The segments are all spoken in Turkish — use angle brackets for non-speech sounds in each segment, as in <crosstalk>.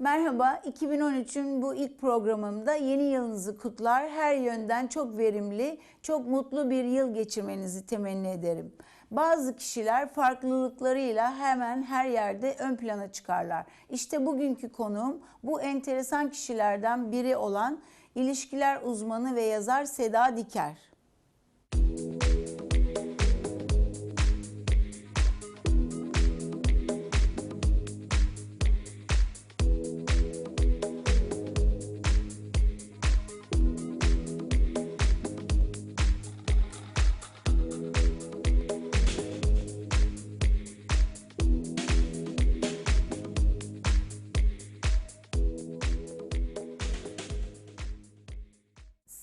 Merhaba, 2013'ün bu ilk programımda yeni yılınızı kutlar, her yönden çok verimli, çok mutlu bir yıl geçirmenizi temenni ederim. Bazı kişiler farklılıklarıyla hemen her yerde ön plana çıkarlar. İşte bugünkü konuğum bu enteresan kişilerden biri olan ilişkiler uzmanı ve yazar Seda Diker.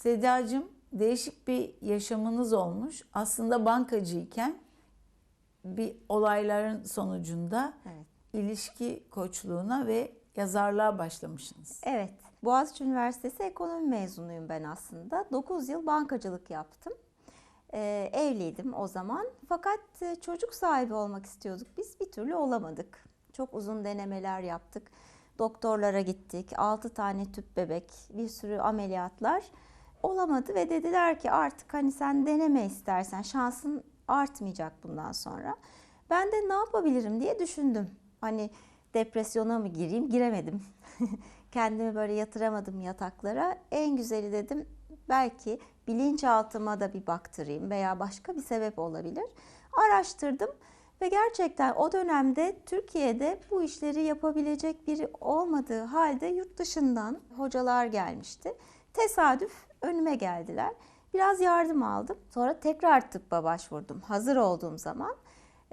Sedacığım değişik bir yaşamınız olmuş. Aslında bankacıyken bir olayların sonucunda Evet. ilişki koçluğuna ve yazarlığa başlamışsınız. Evet. Boğaziçi Üniversitesi ekonomi mezunuyum ben aslında. 9 yıl bankacılık yaptım. Ee, evliydim o zaman. Fakat e, çocuk sahibi olmak istiyorduk. Biz bir türlü olamadık. Çok uzun denemeler yaptık. Doktorlara gittik. 6 tane tüp bebek, bir sürü ameliyatlar. Olamadı ve dediler ki artık hani sen deneme istersen şansın artmayacak bundan sonra. Ben de ne yapabilirim diye düşündüm. Hani depresyona mı gireyim? Giremedim. <laughs> Kendimi böyle yatıramadım yataklara. En güzeli dedim belki bilinçaltıma da bir baktırayım veya başka bir sebep olabilir. Araştırdım ve gerçekten o dönemde Türkiye'de bu işleri yapabilecek biri olmadığı halde yurt dışından hocalar gelmişti. Tesadüf önüme geldiler. Biraz yardım aldım. Sonra tekrar tıbba başvurdum. Hazır olduğum zaman.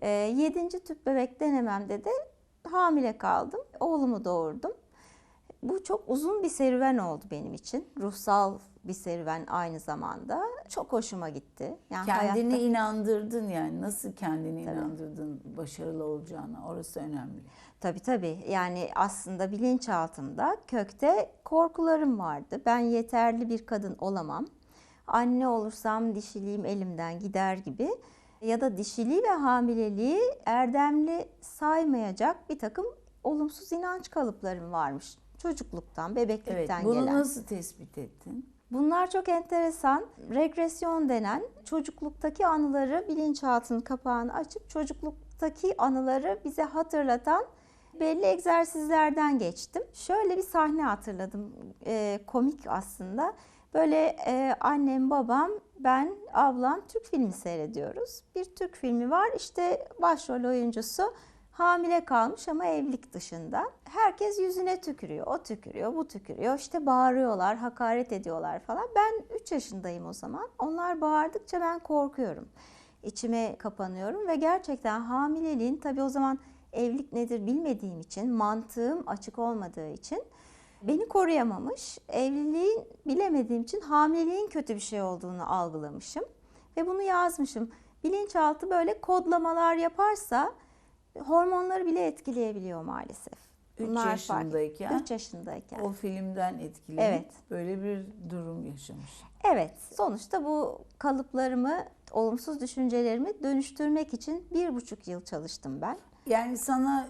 7. tüp bebek denememde de hamile kaldım. Oğlumu doğurdum. Bu çok uzun bir serüven oldu benim için. Ruhsal bir serüven aynı zamanda. Çok hoşuma gitti. Yani Kendini hayatta- inandırdın yani. Nasıl kendini inandırdın başarılı olacağına? Orası önemli. Tabii tabii. Yani aslında bilinçaltımda kökte korkularım vardı. Ben yeterli bir kadın olamam. Anne olursam dişiliğim elimden gider gibi. Ya da dişiliği ve hamileliği erdemli saymayacak bir takım olumsuz inanç kalıplarım varmış. Çocukluktan, Evet. bebeklikten Bunu gelen. nasıl tespit ettin? Bunlar çok enteresan. Regresyon denen çocukluktaki anıları bilinçaltının kapağını açıp çocukluktaki anıları bize hatırlatan belli egzersizlerden geçtim. Şöyle bir sahne hatırladım. Ee, komik aslında. Böyle e, annem, babam, ben, ablam Türk filmi seyrediyoruz. Bir Türk filmi var. İşte başrol oyuncusu hamile kalmış ama evlilik dışında. Herkes yüzüne tükürüyor. O tükürüyor, bu tükürüyor. İşte bağırıyorlar, hakaret ediyorlar falan. Ben 3 yaşındayım o zaman. Onlar bağırdıkça ben korkuyorum. İçime kapanıyorum ve gerçekten hamileliğin tabii o zaman evlilik nedir bilmediğim için, mantığım açık olmadığı için beni koruyamamış. Evliliğin bilemediğim için hamileliğin kötü bir şey olduğunu algılamışım ve bunu yazmışım. Bilinçaltı böyle kodlamalar yaparsa hormonları bile etkileyebiliyor maalesef. Üç fark- yaşındayken? Üç yaşındayken. O filmden etkilenip Evet. böyle bir durum yaşamış. Evet, sonuçta bu kalıplarımı, olumsuz düşüncelerimi dönüştürmek için bir buçuk yıl çalıştım ben. Yani sana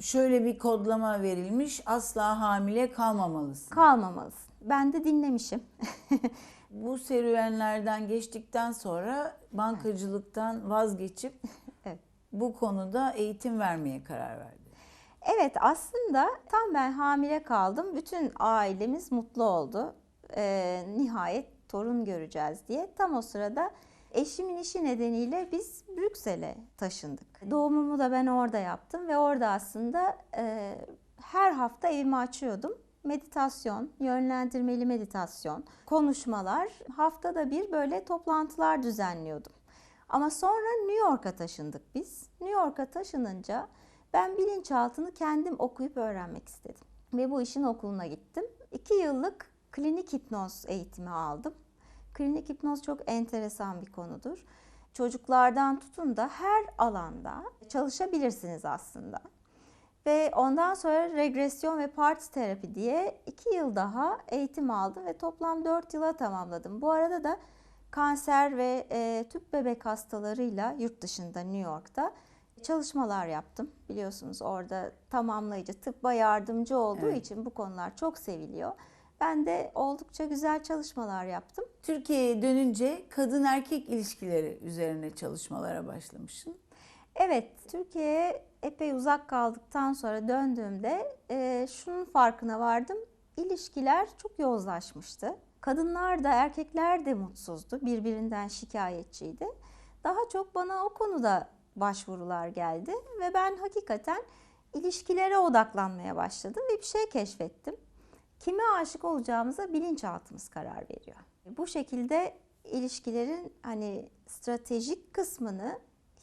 şöyle bir kodlama verilmiş. Asla hamile kalmamalısın. Kalmamalısın. Ben de dinlemişim. <laughs> Bu serüvenlerden geçtikten sonra bankacılıktan vazgeçip Evet. Bu konuda eğitim vermeye karar verdi. Evet aslında tam ben hamile kaldım. Bütün ailemiz mutlu oldu. Ee, nihayet torun göreceğiz diye. Tam o sırada eşimin işi nedeniyle biz Brüksel'e taşındık. Doğumumu da ben orada yaptım ve orada aslında e, her hafta evimi açıyordum. Meditasyon, yönlendirmeli meditasyon, konuşmalar, haftada bir böyle toplantılar düzenliyordum. Ama sonra New York'a taşındık biz. New York'a taşınınca ben bilinçaltını kendim okuyup öğrenmek istedim. Ve bu işin okuluna gittim. İki yıllık klinik hipnoz eğitimi aldım. Klinik hipnoz çok enteresan bir konudur. Çocuklardan tutun da her alanda çalışabilirsiniz aslında. Ve ondan sonra regresyon ve parti terapi diye iki yıl daha eğitim aldım ve toplam dört yıla tamamladım. Bu arada da kanser ve e, tüp bebek hastalarıyla yurt dışında New York'ta çalışmalar yaptım. Biliyorsunuz orada tamamlayıcı tıbba yardımcı olduğu Evet. için bu konular çok seviliyor. Ben de oldukça güzel çalışmalar yaptım. Türkiye'ye dönünce kadın erkek ilişkileri üzerine çalışmalara başlamışsın. Evet, Türkiye'ye epey uzak kaldıktan sonra döndüğümde e, şunun farkına vardım. İlişkiler çok yozlaşmıştı. Kadınlar da erkekler de mutsuzdu, birbirinden şikayetçiydi. Daha çok bana o konuda başvurular geldi ve ben hakikaten ilişkilere odaklanmaya başladım ve bir şey keşfettim. Kime aşık olacağımıza bilinçaltımız karar veriyor. Bu şekilde ilişkilerin hani stratejik kısmını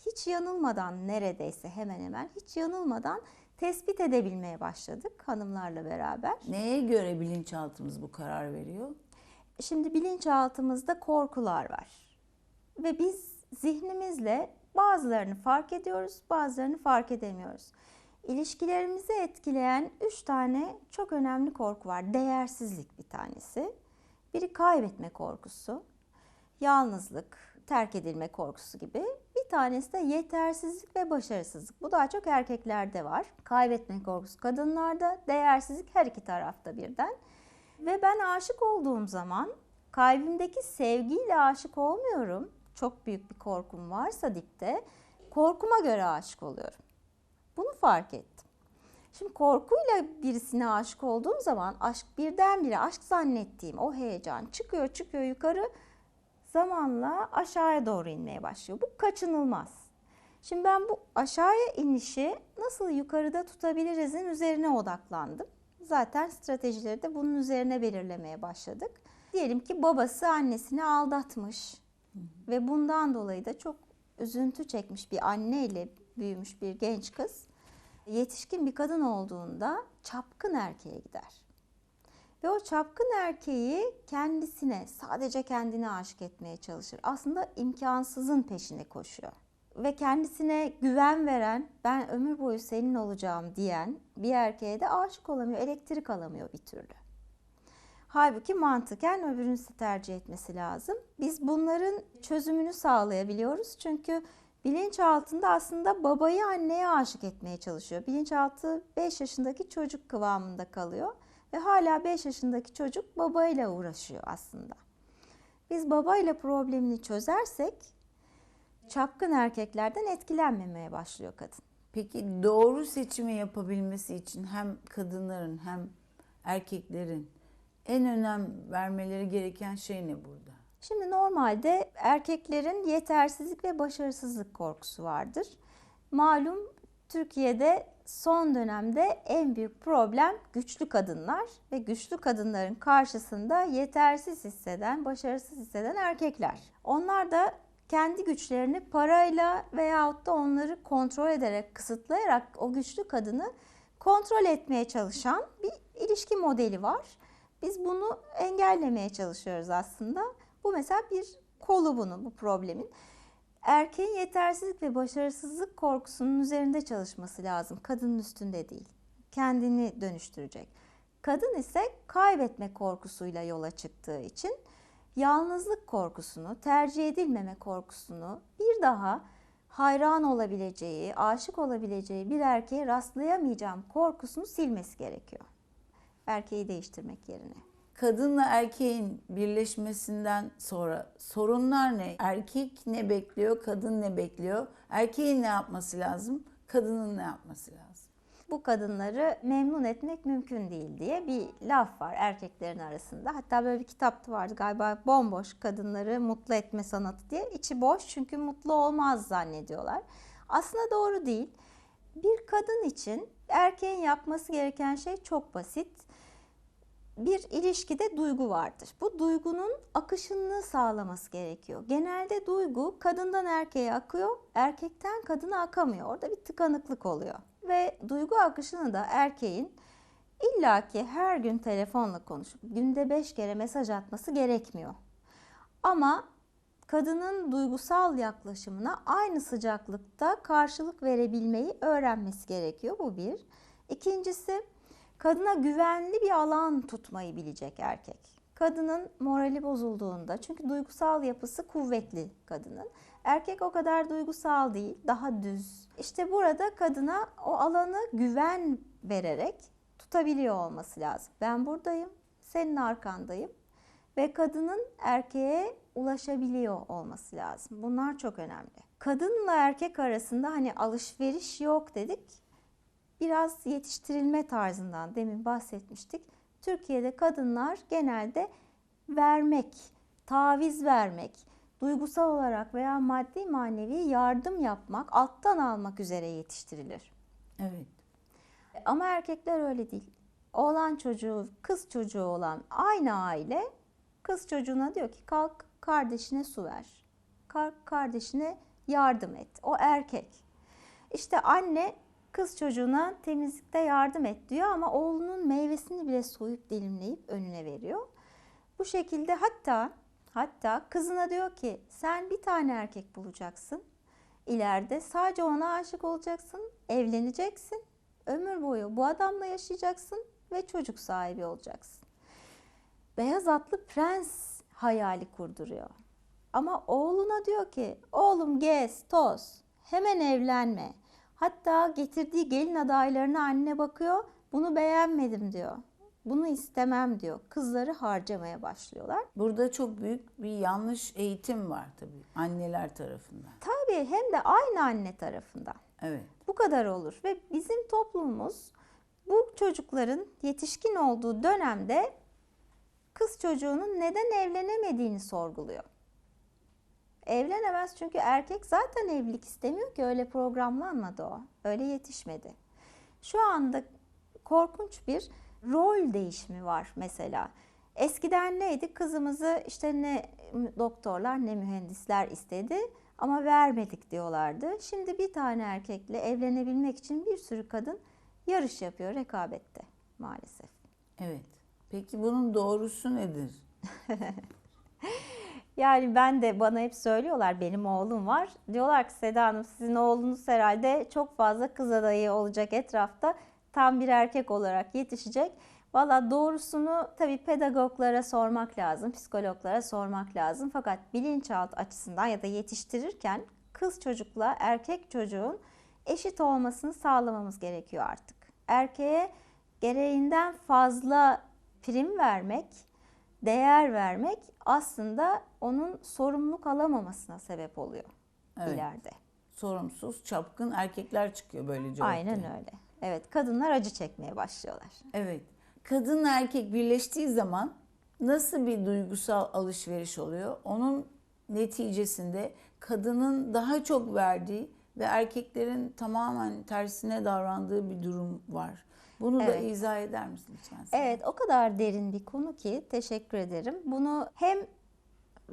hiç yanılmadan neredeyse hemen hemen hiç yanılmadan tespit edebilmeye başladık hanımlarla beraber. Neye göre bilinçaltımız bu karar veriyor? Şimdi bilinçaltımızda korkular var. Ve biz zihnimizle bazılarını fark ediyoruz, bazılarını fark edemiyoruz. İlişkilerimizi etkileyen üç tane çok önemli korku var. Değersizlik bir tanesi. Biri kaybetme korkusu, yalnızlık, terk edilme korkusu gibi. Bir tanesi de yetersizlik ve başarısızlık. Bu daha çok erkeklerde var. Kaybetme korkusu kadınlarda, değersizlik her iki tarafta birden. Ve ben aşık olduğum zaman kalbimdeki sevgiyle aşık olmuyorum. Çok büyük bir korkum varsa dipte korkuma göre aşık oluyorum. Bunu fark ettim. Şimdi korkuyla birisine aşık olduğum zaman aşk birdenbire aşk zannettiğim o heyecan çıkıyor çıkıyor yukarı zamanla aşağıya doğru inmeye başlıyor. Bu kaçınılmaz. Şimdi ben bu aşağıya inişi nasıl yukarıda tutabilirizin üzerine odaklandım. Zaten stratejileri de bunun üzerine belirlemeye başladık. Diyelim ki babası annesini aldatmış ve bundan dolayı da çok üzüntü çekmiş bir anneyle büyümüş bir genç kız yetişkin bir kadın olduğunda çapkın erkeğe gider. Ve o çapkın erkeği kendisine, sadece kendine aşık etmeye çalışır. Aslında imkansızın peşine koşuyor. Ve kendisine güven veren, ben ömür boyu senin olacağım diyen bir erkeğe de aşık olamıyor, elektrik alamıyor bir türlü. Halbuki mantıken öbürünü tercih etmesi lazım. Biz bunların çözümünü sağlayabiliyoruz. Çünkü bilinç altında aslında babayı anneye aşık etmeye çalışıyor. Bilinçaltı 5 yaşındaki çocuk kıvamında kalıyor ve hala 5 yaşındaki çocuk babayla uğraşıyor aslında. Biz babayla problemini çözersek çapkın erkeklerden etkilenmemeye başlıyor kadın. Peki doğru seçimi yapabilmesi için hem kadınların hem erkeklerin en önem vermeleri gereken şey ne burada? Şimdi normalde erkeklerin yetersizlik ve başarısızlık korkusu vardır. Malum Türkiye'de son dönemde en büyük problem güçlü kadınlar ve güçlü kadınların karşısında yetersiz hisseden, başarısız hisseden erkekler. Onlar da kendi güçlerini parayla veyahut da onları kontrol ederek, kısıtlayarak o güçlü kadını kontrol etmeye çalışan bir ilişki modeli var. Biz bunu engellemeye çalışıyoruz aslında. Bu mesela bir kolu bunu, bu problemin. Erkeğin yetersizlik ve başarısızlık korkusunun üzerinde çalışması lazım. Kadının üstünde değil. Kendini dönüştürecek. Kadın ise kaybetme korkusuyla yola çıktığı için yalnızlık korkusunu, tercih edilmeme korkusunu bir daha hayran olabileceği, aşık olabileceği bir erkeğe rastlayamayacağım korkusunu silmesi gerekiyor. Erkeği değiştirmek yerine. Kadınla erkeğin birleşmesinden sonra sorunlar ne? Erkek ne bekliyor, kadın ne bekliyor? Erkeğin ne yapması lazım, kadının ne yapması lazım? Bu kadınları memnun etmek mümkün değil diye bir laf var erkeklerin arasında. Hatta böyle bir kitap da vardı galiba bomboş kadınları mutlu etme sanatı diye. İçi boş çünkü mutlu olmaz zannediyorlar. Aslında doğru değil. Bir kadın için erkeğin yapması gereken şey çok basit. Bir ilişkide duygu vardır. Bu duygunun akışını sağlaması gerekiyor. Genelde duygu kadından erkeğe akıyor, erkekten kadına akamıyor. Orada bir tıkanıklık oluyor ve duygu akışını da erkeğin illaki her gün telefonla konuşup günde beş kere mesaj atması gerekmiyor. Ama kadının duygusal yaklaşımına aynı sıcaklıkta karşılık verebilmeyi öğrenmesi gerekiyor. Bu bir. İkincisi kadına güvenli bir alan tutmayı bilecek erkek. Kadının morali bozulduğunda çünkü duygusal yapısı kuvvetli kadının. Erkek o kadar duygusal değil, daha düz. İşte burada kadına o alanı güven vererek tutabiliyor olması lazım. Ben buradayım, senin arkandayım ve kadının erkeğe ulaşabiliyor olması lazım. Bunlar çok önemli. Kadınla erkek arasında hani alışveriş yok dedik. Biraz yetiştirilme tarzından demin bahsetmiştik. Türkiye'de kadınlar genelde vermek, taviz vermek, duygusal olarak veya maddi manevi yardım yapmak, alttan almak üzere yetiştirilir. Evet. Ama erkekler öyle değil. Oğlan çocuğu, kız çocuğu olan aynı aile kız çocuğuna diyor ki kalk kardeşine su ver. Kalk kardeşine yardım et. O erkek. İşte anne kız çocuğuna temizlikte yardım et diyor ama oğlunun meyvesini bile soyup dilimleyip önüne veriyor. Bu şekilde hatta hatta kızına diyor ki sen bir tane erkek bulacaksın. İleride sadece ona aşık olacaksın, evleneceksin. Ömür boyu bu adamla yaşayacaksın ve çocuk sahibi olacaksın. Beyaz atlı prens hayali kurduruyor. Ama oğluna diyor ki oğlum gez, toz, hemen evlenme. Hatta getirdiği gelin adaylarına anne bakıyor. Bunu beğenmedim diyor. Bunu istemem diyor. Kızları harcamaya başlıyorlar. Burada çok büyük bir yanlış eğitim var tabii anneler tarafından. Tabii hem de aynı anne tarafından. Evet. Bu kadar olur ve bizim toplumumuz bu çocukların yetişkin olduğu dönemde kız çocuğunun neden evlenemediğini sorguluyor. Evlenemez çünkü erkek zaten evlilik istemiyor ki öyle programlanmadı o. Öyle yetişmedi. Şu anda korkunç bir rol değişimi var mesela. Eskiden neydi? Kızımızı işte ne doktorlar ne mühendisler istedi ama vermedik diyorlardı. Şimdi bir tane erkekle evlenebilmek için bir sürü kadın yarış yapıyor rekabette maalesef. Evet. Peki bunun doğrusu nedir? <laughs> Yani ben de bana hep söylüyorlar benim oğlum var. Diyorlar ki Seda Hanım sizin oğlunuz herhalde çok fazla kız adayı olacak etrafta. Tam bir erkek olarak yetişecek. Valla doğrusunu tabii pedagoglara sormak lazım, psikologlara sormak lazım. Fakat bilinçaltı açısından ya da yetiştirirken kız çocukla erkek çocuğun eşit olmasını sağlamamız gerekiyor artık. Erkeğe gereğinden fazla prim vermek, değer vermek aslında onun sorumluluk alamamasına sebep oluyor Evet. ileride. Sorumsuz, çapkın erkekler çıkıyor böylece Aynen ortaya. öyle. Evet, kadınlar acı çekmeye başlıyorlar. Evet. Kadınla erkek birleştiği zaman nasıl bir duygusal alışveriş oluyor? Onun neticesinde kadının daha çok verdiği ve erkeklerin tamamen tersine davrandığı bir durum var. Bunu da Evet. izah eder misin lütfen? sen? Evet, o kadar derin bir konu ki teşekkür ederim. Bunu hem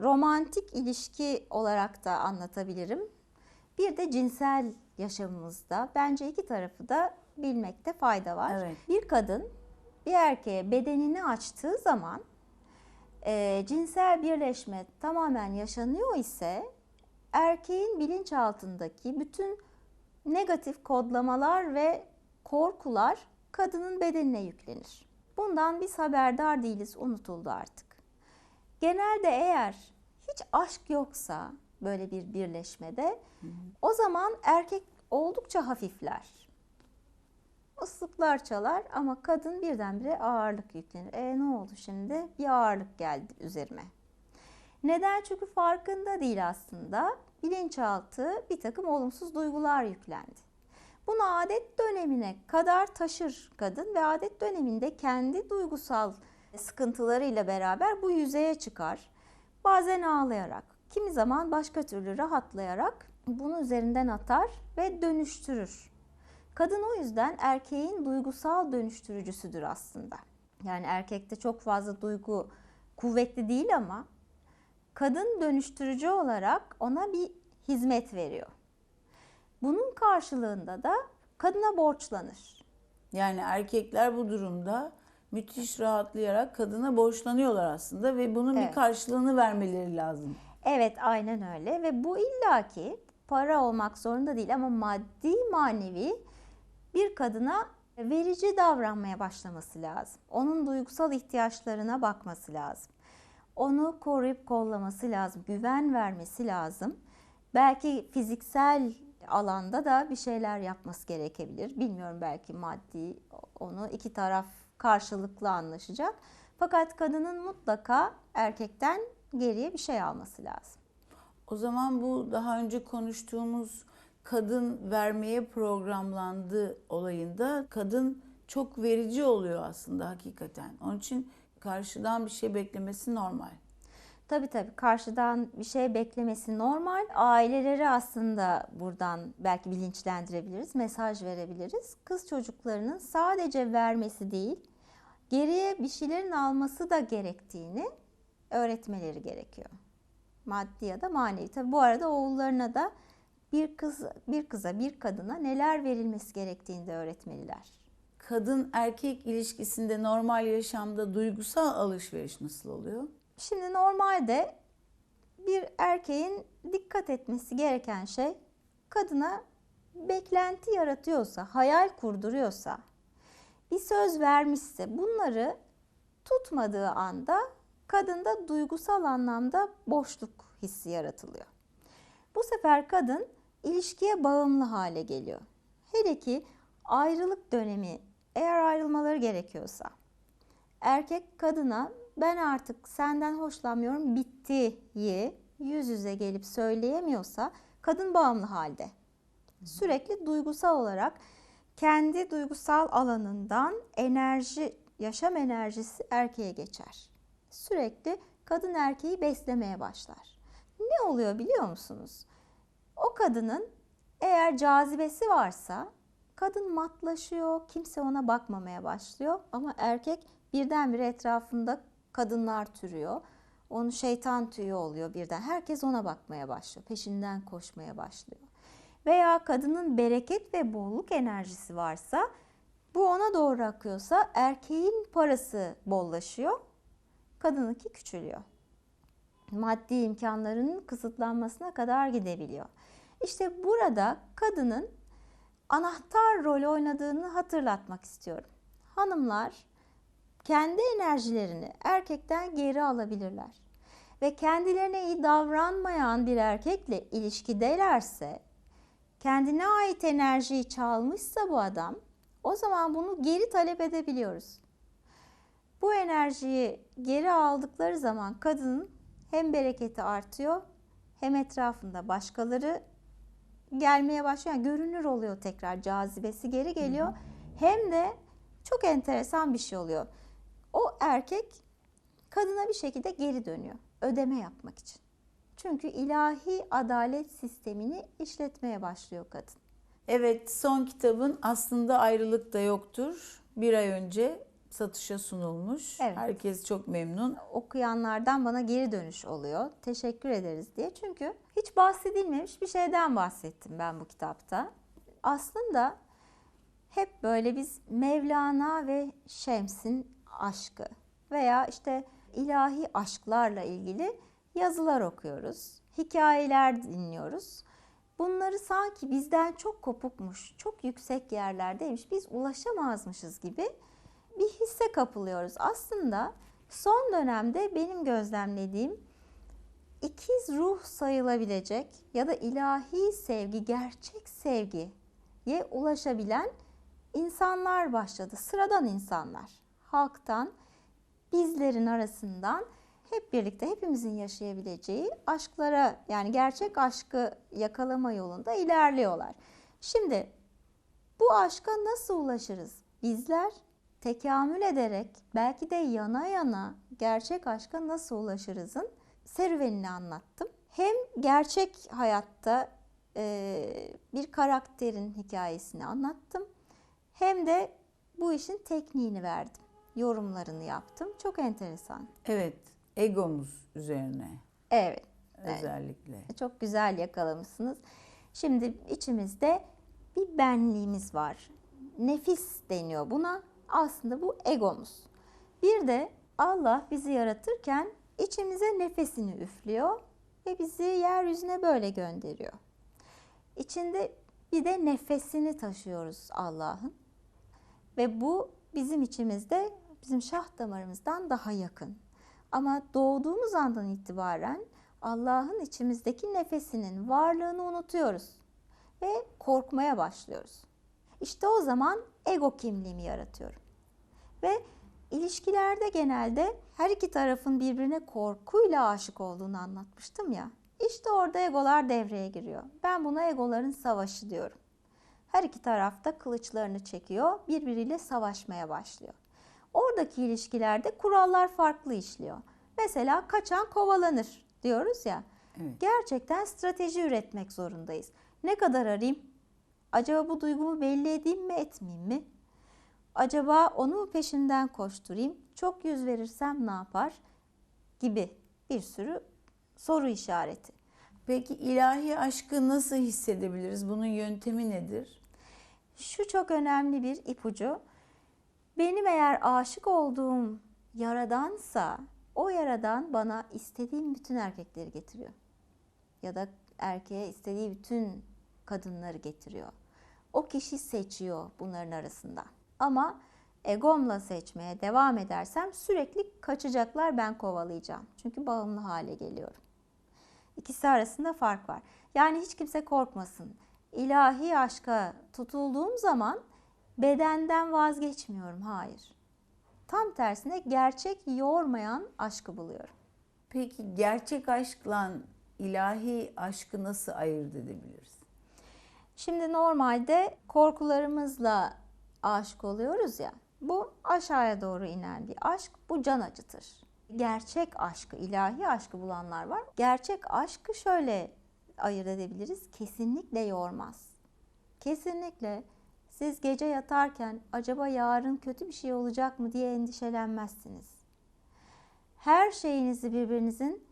romantik ilişki olarak da anlatabilirim. Bir de cinsel yaşamımızda bence iki tarafı da bilmekte fayda var. Evet. Bir kadın bir erkeğe bedenini açtığı zaman e, cinsel birleşme tamamen yaşanıyor ise erkeğin bilinçaltındaki bütün negatif kodlamalar ve korkular kadının bedenine yüklenir. Bundan biz haberdar değiliz, unutuldu artık. Genelde eğer hiç aşk yoksa böyle bir birleşmede o zaman erkek oldukça hafifler. Islıklar çalar ama kadın birdenbire ağırlık yüklenir. E ne oldu şimdi? Bir ağırlık geldi üzerime. Neden? Çünkü farkında değil aslında. Bilinçaltı bir takım olumsuz duygular yüklendi. Bunu adet dönemine kadar taşır kadın ve adet döneminde kendi duygusal sıkıntılarıyla beraber bu yüzeye çıkar. Bazen ağlayarak, kimi zaman başka türlü rahatlayarak bunu üzerinden atar ve dönüştürür. Kadın o yüzden erkeğin duygusal dönüştürücüsüdür aslında. Yani erkekte çok fazla duygu kuvvetli değil ama kadın dönüştürücü olarak ona bir hizmet veriyor. Bunun karşılığında da kadına borçlanır. Yani erkekler bu durumda müthiş rahatlayarak kadına borçlanıyorlar aslında ve bunun bir Evet. karşılığını vermeleri lazım. Evet aynen öyle ve bu illaki para olmak zorunda değil ama maddi manevi bir kadına verici davranmaya başlaması lazım. Onun duygusal ihtiyaçlarına bakması lazım. onu koruyup kollaması lazım, güven vermesi lazım. Belki fiziksel alanda da bir şeyler yapması gerekebilir. Bilmiyorum belki maddi onu iki taraf karşılıklı anlaşacak. Fakat kadının mutlaka erkekten geriye bir şey alması lazım. O zaman bu daha önce konuştuğumuz kadın vermeye programlandı olayında kadın çok verici oluyor aslında hakikaten. Onun için karşıdan bir şey beklemesi normal. Tabii tabii karşıdan bir şey beklemesi normal. Aileleri aslında buradan belki bilinçlendirebiliriz, mesaj verebiliriz. Kız çocuklarının sadece vermesi değil, geriye bir şeylerin alması da gerektiğini öğretmeleri gerekiyor. Maddi ya da manevi. Tabii bu arada oğullarına da bir kız bir kıza, bir kadına neler verilmesi gerektiğini de öğretmeliler. Kadın erkek ilişkisinde normal yaşamda duygusal alışveriş nasıl oluyor? Şimdi normalde bir erkeğin dikkat etmesi gereken şey kadına beklenti yaratıyorsa, hayal kurduruyorsa, bir söz vermişse bunları tutmadığı anda kadında duygusal anlamda boşluk hissi yaratılıyor. Bu sefer kadın ilişkiye bağımlı hale geliyor. Hele ki ayrılık dönemi eğer ayrılmaları gerekiyorsa erkek kadına ben artık senden hoşlanmıyorum bittiyi yüz yüze gelip söyleyemiyorsa kadın bağımlı halde. Sürekli duygusal olarak kendi duygusal alanından enerji, yaşam enerjisi erkeğe geçer. Sürekli kadın erkeği beslemeye başlar. Ne oluyor biliyor musunuz? O kadının eğer cazibesi varsa kadın matlaşıyor, kimse ona bakmamaya başlıyor ama erkek birdenbire etrafında kadınlar türüyor. Onun şeytan tüyü oluyor birden. Herkes ona bakmaya başlıyor. Peşinden koşmaya başlıyor. Veya kadının bereket ve bolluk enerjisi varsa bu ona doğru akıyorsa erkeğin parası bollaşıyor. Kadınınki küçülüyor. Maddi imkanlarının kısıtlanmasına kadar gidebiliyor. İşte burada kadının anahtar rol oynadığını hatırlatmak istiyorum. Hanımlar kendi enerjilerini erkekten geri alabilirler. Ve kendilerine iyi davranmayan bir erkekle ilişkidelerse, kendine ait enerjiyi çalmışsa bu adam, o zaman bunu geri talep edebiliyoruz. Bu enerjiyi geri aldıkları zaman kadının hem bereketi artıyor hem etrafında başkaları gelmeye başlıyor. Yani görünür oluyor tekrar cazibesi geri geliyor. Hı hı. Hem de çok enteresan bir şey oluyor. O erkek kadına bir şekilde geri dönüyor ödeme yapmak için. Çünkü ilahi adalet sistemini işletmeye başlıyor kadın. Evet son kitabın aslında ayrılık da yoktur. Bir ay önce satışa sunulmuş. Evet. Herkes çok memnun. Okuyanlardan bana geri dönüş oluyor. Teşekkür ederiz diye. Çünkü hiç bahsedilmemiş bir şeyden bahsettim ben bu kitapta. Aslında hep böyle biz Mevlana ve Şems'in aşkı veya işte ilahi aşklarla ilgili yazılar okuyoruz. Hikayeler dinliyoruz. Bunları sanki bizden çok kopukmuş, çok yüksek yerlerdeymiş, biz ulaşamazmışız gibi bir hisse kapılıyoruz. Aslında son dönemde benim gözlemlediğim ikiz ruh sayılabilecek ya da ilahi sevgi, gerçek sevgiye ulaşabilen insanlar başladı. Sıradan insanlar. Halktan, bizlerin arasından hep birlikte hepimizin yaşayabileceği aşklara yani gerçek aşkı yakalama yolunda ilerliyorlar. Şimdi bu aşka nasıl ulaşırız? Bizler tekamül ederek belki de yana yana gerçek aşka nasıl ulaşırızın serüvenini anlattım. Hem gerçek hayatta e, bir karakterin hikayesini anlattım hem de bu işin tekniğini verdim. Yorumlarını yaptım. Çok enteresan. Evet, egomuz üzerine Evet. özellikle. evet. Çok güzel yakalamışsınız. Şimdi içimizde bir benliğimiz var. Nefis deniyor buna. Aslında bu egomuz. Bir de Allah bizi yaratırken içimize nefesini üflüyor ve bizi yeryüzüne böyle gönderiyor. İçinde bir de nefesini taşıyoruz Allah'ın. Ve bu bizim içimizde bizim şah damarımızdan daha yakın. Ama doğduğumuz andan itibaren Allah'ın içimizdeki nefesinin varlığını unutuyoruz ve korkmaya başlıyoruz. İşte o zaman ego kimliğimi yaratıyorum. Ve ilişkilerde genelde her iki tarafın birbirine korkuyla aşık olduğunu anlatmıştım ya. İşte orada egolar devreye giriyor. Ben buna egoların savaşı diyorum. Her iki taraf da kılıçlarını çekiyor, birbiriyle savaşmaya başlıyor. Oradaki ilişkilerde kurallar farklı işliyor. Mesela kaçan kovalanır diyoruz ya. Evet. Gerçekten strateji üretmek zorundayız. Ne kadar arayayım? Acaba bu duygumu belli edeyim mi, etmeyeyim mi? Acaba onu mu peşinden koşturayım? Çok yüz verirsem ne yapar? Gibi bir sürü soru işareti. Peki ilahi aşkı nasıl hissedebiliriz? Bunun yöntemi nedir? Şu çok önemli bir ipucu. Benim eğer aşık olduğum yaradansa o yaradan bana istediğim bütün erkekleri getiriyor. Ya da erkeğe istediği bütün kadınları getiriyor. O kişi seçiyor bunların arasında. Ama egomla seçmeye devam edersem sürekli kaçacaklar ben kovalayacağım. Çünkü bağımlı hale geliyorum. İkisi arasında fark var. Yani hiç kimse korkmasın. İlahi aşka tutulduğum zaman bedenden vazgeçmiyorum. Hayır. Tam tersine gerçek yormayan aşkı buluyorum. Peki gerçek aşkla ilahi aşkı nasıl ayırt edebiliriz? Şimdi normalde korkularımızla aşık oluyoruz ya. Bu aşağıya doğru inen bir aşk. Bu can acıtır. Gerçek aşkı, ilahi aşkı bulanlar var. Gerçek aşkı şöyle ayırt edebiliriz. Kesinlikle yormaz. Kesinlikle siz gece yatarken acaba yarın kötü bir şey olacak mı diye endişelenmezsiniz. Her şeyinizi birbirinizin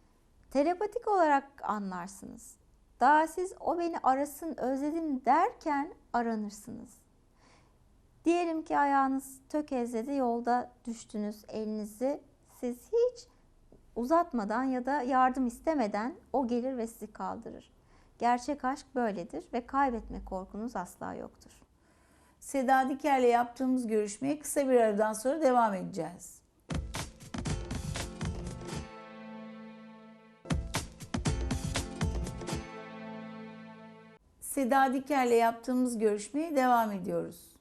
telepatik olarak anlarsınız. Daha siz o beni arasın özledim derken aranırsınız. Diyelim ki ayağınız tökezledi yolda düştünüz elinizi siz hiç uzatmadan ya da yardım istemeden o gelir ve sizi kaldırır. Gerçek aşk böyledir ve kaybetme korkunuz asla yoktur. Seda Diker'le yaptığımız görüşmeye kısa bir aradan sonra devam edeceğiz. Seda Diker'le yaptığımız görüşmeye devam ediyoruz.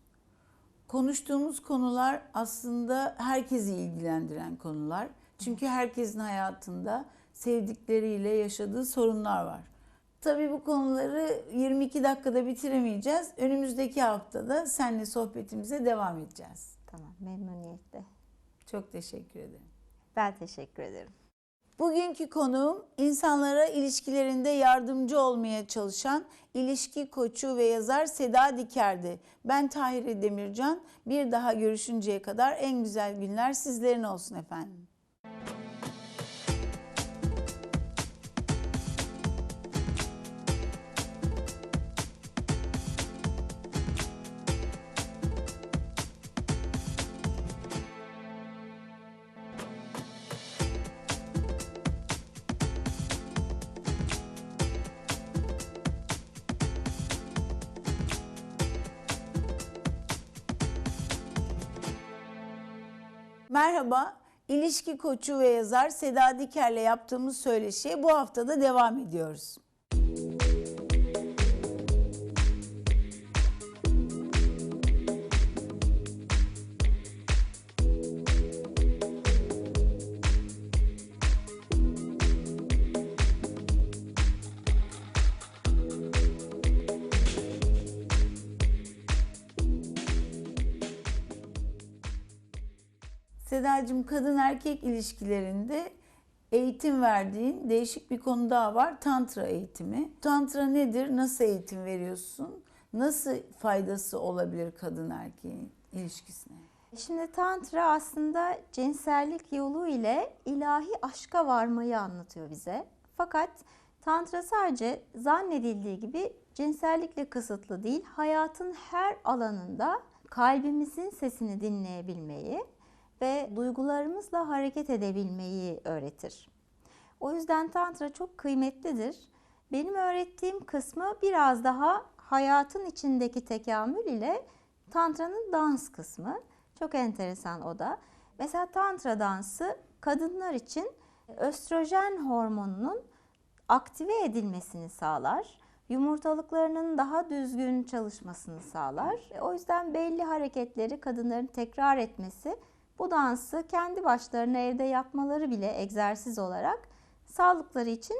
Konuştuğumuz konular aslında herkesi ilgilendiren konular. Çünkü herkesin hayatında sevdikleriyle yaşadığı sorunlar var. Tabii bu konuları 22 dakikada bitiremeyeceğiz. Önümüzdeki haftada seninle sohbetimize devam edeceğiz. Tamam memnuniyetle. Çok teşekkür ederim. Ben teşekkür ederim. Bugünkü konuğum insanlara ilişkilerinde yardımcı olmaya çalışan ilişki koçu ve yazar Seda Diker'di. Ben Tahire Demircan. Bir daha görüşünceye kadar en güzel günler sizlerin olsun efendim. Merhaba, ilişki koçu ve yazar Seda Diker'le yaptığımız söyleşiye bu haftada devam ediyoruz. Sedacığım kadın erkek ilişkilerinde eğitim verdiğin değişik bir konu daha var. Tantra eğitimi. Tantra nedir? Nasıl eğitim veriyorsun? Nasıl faydası olabilir kadın erkeğin ilişkisine? Şimdi tantra aslında cinsellik yolu ile ilahi aşka varmayı anlatıyor bize. Fakat tantra sadece zannedildiği gibi cinsellikle kısıtlı değil, hayatın her alanında kalbimizin sesini dinleyebilmeyi ve duygularımızla hareket edebilmeyi öğretir. O yüzden tantra çok kıymetlidir. Benim öğrettiğim kısmı biraz daha hayatın içindeki tekamül ile tantranın dans kısmı. Çok enteresan o da. Mesela tantra dansı kadınlar için östrojen hormonunun aktive edilmesini sağlar. Yumurtalıklarının daha düzgün çalışmasını sağlar. O yüzden belli hareketleri kadınların tekrar etmesi, bu dansı kendi başlarına evde yapmaları bile egzersiz olarak sağlıkları için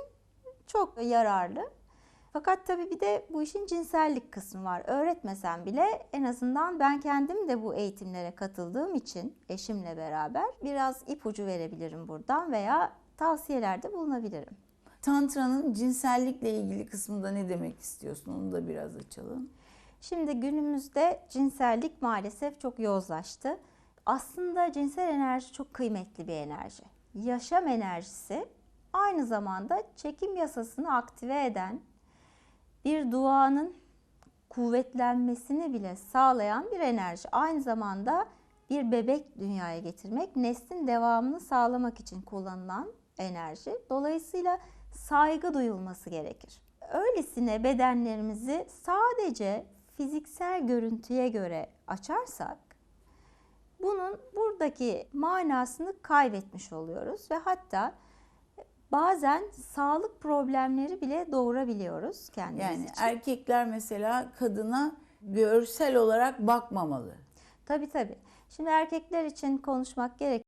çok yararlı. Fakat tabii bir de bu işin cinsellik kısmı var. Öğretmesem bile en azından ben kendim de bu eğitimlere katıldığım için eşimle beraber biraz ipucu verebilirim buradan veya tavsiyelerde bulunabilirim. Tantra'nın cinsellikle ilgili kısmında ne demek istiyorsun? Onu da biraz açalım. Şimdi günümüzde cinsellik maalesef çok yozlaştı. Aslında cinsel enerji çok kıymetli bir enerji. Yaşam enerjisi aynı zamanda çekim yasasını aktive eden bir duanın kuvvetlenmesini bile sağlayan bir enerji. Aynı zamanda bir bebek dünyaya getirmek, neslin devamını sağlamak için kullanılan enerji. Dolayısıyla saygı duyulması gerekir. Öylesine bedenlerimizi sadece fiziksel görüntüye göre açarsak bunun buradaki manasını kaybetmiş oluyoruz ve hatta bazen sağlık problemleri bile doğurabiliyoruz kendimiz Yani için. erkekler mesela kadına görsel olarak bakmamalı. Tabii tabii. Şimdi erkekler için konuşmak gerek